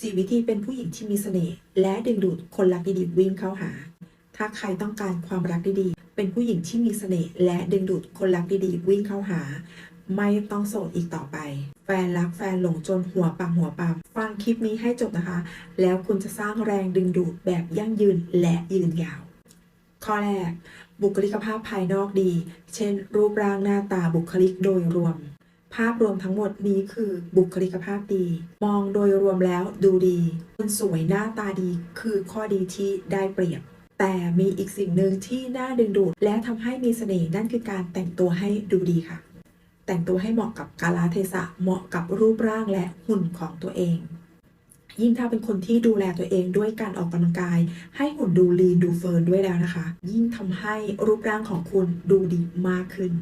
สี่วิธีเป็นผู้หญิงที่มีเสน่ห์และดึงดูดคนรักดีๆวิ่งเข้าหา ถ้าใครต้องการความรักดีๆ เป็นผู้หญิงที่มีเสน่ห์และดึงดูดคนรักดีๆวิ่งเข้าหา ไม่ต้องโสดอีกต่อไป แฟนรักแฟนหลงจนหัวปังหัวปั๊มฟังคลิปนี้ให้จบนะคะ แล้วคุณจะสร้างแรงดึงดูดแบบยั่งยืนและยืนยาว ข้อแรก บุคลิกภาพภายนอกดี เช่น รูปร่างหน้าตาบุคลิกโดยรวม ภาพรวมทั้งหมดนี้คือบุคลิกภาพดี มองโดยรวมแล้วดูดี คนสวยหน้าตาดีคือข้อดีที่ได้เปรียบ แต่มีอีกสิ่งหนึ่งที่น่าดึงดูด และทำให้มีเสน่ห์นั่นคือการแต่งตัวให้ดูดีค่ะ แต่งตัวให้เหมาะกับกาลเทศะเหมาะกับรูปร่างและหุ่นของตัวเอง ยิ่งถ้าเป็นคนที่ดูแลตัวเองด้วยการออกกำลังกาย ให้หุ่นดูลีนดูเฟิร์นด้วยแล้วนะคะ ยิ่งทำให้รูปร่างของคุณดูดีมากขึ้น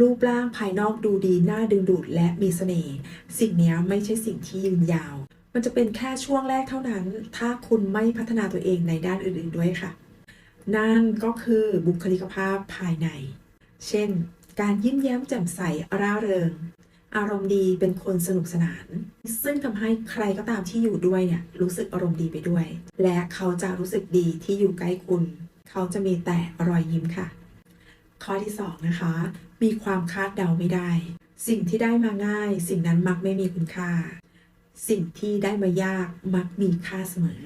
รูปร่างภายนอกดูดีน่าดึงดูดและมีเสน่ห์สิ่งนี้ไม่ใช่สิ่งที่ยืนยาว มันจะเป็นแค่ช่วงแรกเท่านั้น ถ้าคุณไม่พัฒนาตัวเองในด้านอื่นๆด้วยค่ะ นั่นก็คือบุคลิกภาพภายใน เช่น การยิ้มแย้มแจ่มใสร่าเริง อารมณ์ดีเป็นคนสนุกสนาน ซึ่งทำให้ใครก็ตามที่อยู่ด้วยเนี่ยรู้สึกอารมณ์ดีไปด้วย และเขาจะรู้สึกดีที่อยู่ใกล้คุณ เขาจะมีแต่รอยยิ้มค่ะ ข้อที่สองนะคะ มีความคาดเดาไม่ได้ สิ่งที่ได้มาง่าย สิ่งนั้นมักไม่มีคุณค่า สิ่งที่ได้มายากมักมีค่าเสมอ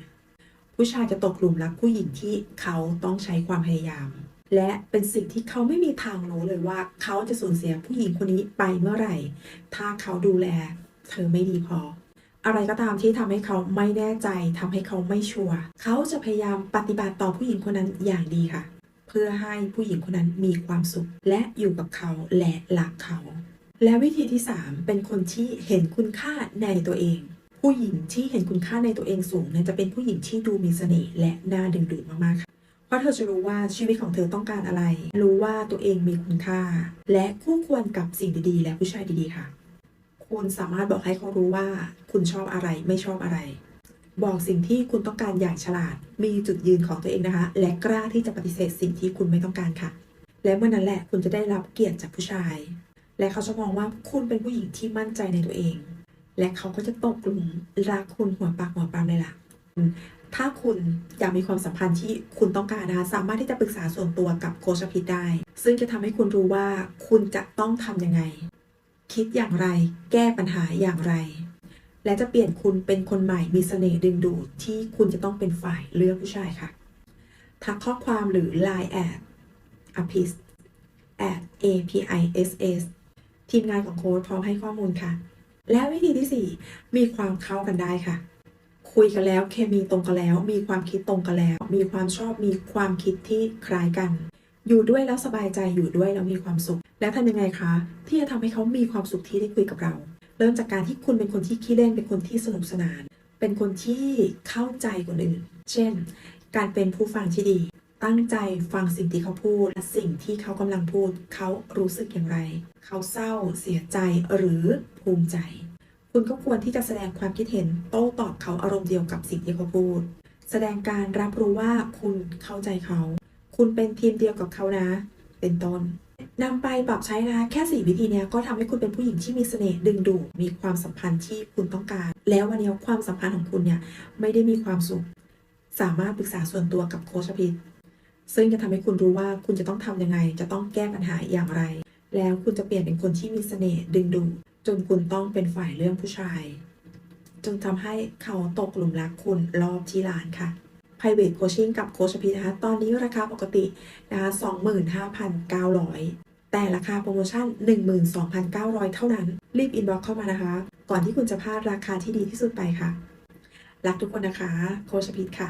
ผู้ชายจะตกหลุมรักผู้หญิงที่เขาต้องใช้ความพยายาม และเป็นสิ่งที่เขาไม่มีทางรู้เลยว่า เขาจะสูญเสียผู้หญิงคนนี้ไปเมื่อไหร่ ถ้าเขาดูแล เธอไม่ดีพอ อะไรก็ตามที่ทำให้เขาไม่แน่ใจทำให้เขาไม่ชัวร์เขาจะพยายามปฏิบัติต่อผู้หญิงคนนั้นอย่างดีค่ะ เพื่อให้ผู้หญิงคนนั้นมีความสุข และอยู่กับเขาและรักเขา และวิธีที่ 3 เป็นคนที่เห็นคุณค่าในตัวเอง ผู้หญิงที่เห็นคุณค่าในตัวเองสูงเนี่ยจะเป็นผู้หญิงที่ดูมีเสน่ห์และน่าดึงดูดมากๆค่ะเพราะเธอจะรู้ว่าชีวิตของเธอต้องการอะไร รู้ว่าตัวเองมีคุณค่า และคู่ควรกับสิ่งดีๆ และผู้ชายดีๆค่ะ คุณสามารถบอกให้เขารู้ว่า คุณชอบอะไรไม่ชอบอะไร บอกสิ่งที่คุณต้องการอย่างฉลาด มีจุดยืนของตัวเองนะคะ และกล้าที่จะปฏิเสธสิ่งที่คุณไม่ต้องการค่ะ และเมื่อนั้นแหละคุณจะได้รับเกียรติจากผู้ชาย และเขาจะมองว่าคุณเป็นผู้หญิงที่มั่นใจในตัวเอง และเขาก็จะตกหลุมรักคุณหัวปากหัวปามเลยล่ะถ้าคุณอยากมีความสัมพันธ์ที่คุณต้องการนะคะสามารถที่จะปรึกษาส่วนตัวกับโคชพิษได้ ซึ่งจะทำให้คุณรู้ว่าคุณจะต้องทำยังไง คิดอย่างไร แก้ปัญหาอย่างไร และจะเปลี่ยนคุณเป็นคนใหม่มีเสน่ห์ดึงดูดที่คุณจะต้องเป็นฝ่ายเลือกผู้ชายค่ะ ทักข้อความหรือ Line แอด apis at apiss ทีมงานของโค้ชพร้อมให้ข้อมูลค่ะ และวิธีที่ 4 มีความเข้ากันได้ค่ะ คุยกันแล้วเคมีตรงกันแล้ว มีความคิดตรงกันแล้ว มีความชอบมีความคิดที่คล้ายกัน อยู่ด้วยแล้วสบายใจอยู่ด้วยแล้วมีความสุข แล้วทำยังไงคะ ที่จะทำให้เขามีความสุขที่ได้คุยกับเรา เริ่มจากการที่คุณเป็นคนที่ขี้เล่น เป็นคนที่สนุกสนาน เป็นคนที่เข้าใจคนอื่น เช่น การเป็นผู้ฟังที่ดี ตั้งใจฟังสิ่งที่เขาพูดและสิ่งที่เขากำลังพูด เขารู้สึกอย่างไร เขาเศร้า เสียใจหรือภูมิใจ คุณก็ควรที่จะแสดงความคิดเห็นโต้ตอบเขาอารมณ์เดียวกับสิ่งที่เขาพูด แสดงการรับรู้ว่าคุณเข้าใจเขา คุณเป็นทีมเดียวกับเขานะ เป็นต้น นำไปปรับใช้นะแค่สี่วิธีเนี้ยก็ทำให้คุณเป็นผู้หญิงที่มีเสน่ห์ดึงดูดมีความสัมพันธ์ที่คุณต้องการ แล้ววันนี้ความสัมพันธ์ของคุณเนี่ยไม่ได้มีความสุข สามารถปรึกษาส่วนตัวกับโคชพิษซึ่งจะทำให้คุณรู้ว่าคุณจะต้องทำยังไง จะต้องแก้ปัญหาอย่างไร แล้วคุณจะเปลี่ยนเป็นคนที่มีเสน่ห์ดึงดูดจนคุณต้องเป็นฝ่ายเรื่องผู้ชาย จนทำให้เขาตกหลุมรักคุณรอบที่รานค่ะ private coaching กับโคชพิษนะคะตอนนี้ราคาปกตินะคะ25,900 แต่ราคาโปรโมชั่น 12,900 เท่านั้น รีบอินบ็อกเข้ามานะคะ ก่อนที่คุณจะพลาดราคาที่ดีที่สุดไปค่ะ รักทุกคนนะคะ โคชพิษค่ะ